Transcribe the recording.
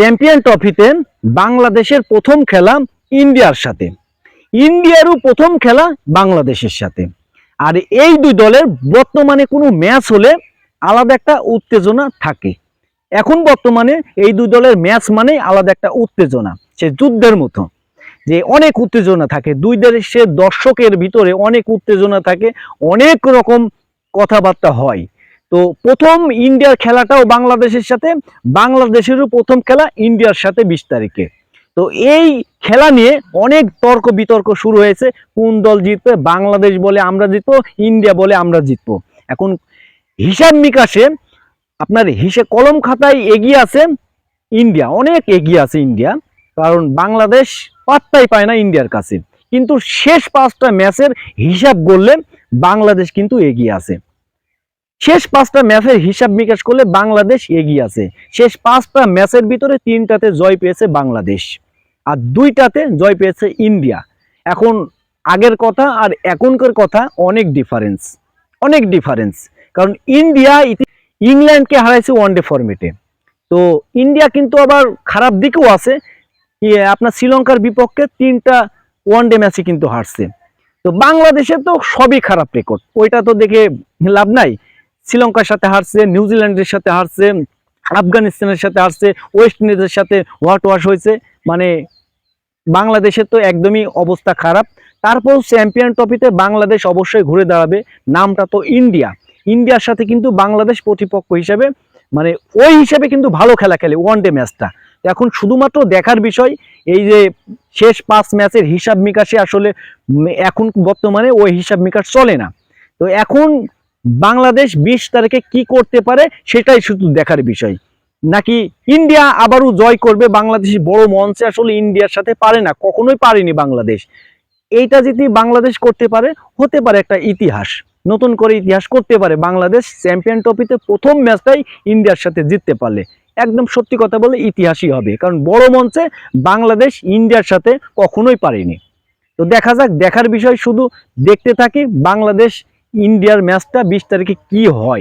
Champion ট্রফিতে বাংলাদেশের প্রথম খেলা ইন্ডিয়ার সাথে। ইন্ডিয়ারও প্রথম খেলা বাংলাদেশের সাথে। আর এই দুই দলের বর্তমানে কোনো ম্যাচ হলে আলাদা একটা উত্তেজনা থাকে। এখন বর্তমানে এই দুই দলের ম্যাচ মানেই আলাদা একটা উত্তেজনা, সে যুদ্ধের মতো। যে অনেক উত্তেজনা থাকে, দুই দেশের দর্শকের ভিতরে অনেক উত্তেজনা থাকে, অনেক রকম কথাবার্তা হয়। তো প্রথম ইন্ডিয়ার খেলাটাও বাংলাদেশের সাথে, বাংলাদেশেরও প্রথম খেলা ইন্ডিয়ার সাথে বিশ তারিখে। তো এই খেলা নিয়ে অনেক তর্ক বিতর্ক শুরু হয়েছে, কোন দল জিতবে, বাংলাদেশ বলে আমরা জিতবো, ইন্ডিয়া বলে আমরা জিতবো। এখন হিসাব নিকাশে আপনার হিসেব কলম খাতায় এগিয়ে আছে ইন্ডিয়া, অনেক এগিয়ে আছে ইন্ডিয়া, কারণ বাংলাদেশ পাত্তাই পায় না ইন্ডিয়ার কাছে। কিন্তু শেষ পাঁচটা ম্যাচের হিসাব করলে বাংলাদেশ কিন্তু এগিয়ে আছে। শেষ পাঁচটা ম্যাচের হিসাব নিকাশ করলে বাংলাদেশ এগিয়ে আছে। শেষ পাঁচটা ম্যাচের ভিতরে তিনটাতে জয় পেয়েছে বাংলাদেশ। আর দুইটাতে জয় পেয়েছে ইন্ডিয়া। এখন আগের কথা আর এখনকার কথা অনেক ডিফারেন্স অনেক ডিফারেন্স কারণ ইন্ডিয়া ইংল্যান্ডকে হারাইছে ওয়ানডে ফরম্যাটে তো ইন্ডিয়া কিন্তু আবার খারাপ দিকেও আছে। আপনার শ্রীলঙ্কার বিপক্ষে তিনটা ওয়ানডে ম্যাচে কিন্তু হারছে। তো বাংলাদেশে তো সবই খারাপ রেকর্ড ওইটা তো দেখে লাভ নাই। শ্রীলঙ্কার সাথে হারছে নিউজিল্যান্ডের সাথে হারছে, আফগানিস্তানের সাথে হারছে, ওয়েস্ট ইন্ডিজের সাথে হোয়াট ওয়াশ হয়েছে। মানে বাংলাদেশের তো একদমই অবস্থা খারাপ। তারপর চ্যাম্পিয়ন ট্রফিতে বাংলাদেশ অবশ্যই ঘুরে দাঁড়াবে। নামটা তো ইন্ডিয়া। ইন্ডিয়ার সাথে কিন্তু বাংলাদেশ প্রতিপক্ষ হিসাবে মানে ওই হিসাবে কিন্তু ভালো খেলা খেলে ওয়ান ডে ম্যাচটা এখন শুধুমাত্র দেখার বিষয়, এই যে শেষ পাঁচ ম্যাচের হিসাব নিকাশে আসলে এখন বর্তমানে ওই হিসাব নিকাশ চলে না। তো এখন বাংলাদেশ বিশ তারিখে কি করতে পারে সেটাই শুধু দেখার বিষয়। নাকি ইন্ডিয়া আবারও জয় করবে? বাংলাদেশ বড় মঞ্চে আসলে ইন্ডিয়ার সাথে পারে না, কখনোই পারেনি বাংলাদেশ। এইটা যদি বাংলাদেশ করতে পারে, হতে পারে একটা ইতিহাস। নতুন করে ইতিহাস করতে পারে, বাংলাদেশ চ্যাম্পিয়ন ট্রফিতে প্রথম ম্যাচটাই ইন্ডিয়ার সাথে জিততে পারলে। একদম সত্যি কথা বলে ইতিহাসই হবে, কারণ বড় মঞ্চে বাংলাদেশ ইন্ডিয়ার সাথে কখনোই পারেনি। তো দেখা যাক, দেখার বিষয় শুধু দেখতে থাকি, বাংলাদেশ ইন্ডিয়ার ম্যাচটা বিশ তারিখে কি হয়?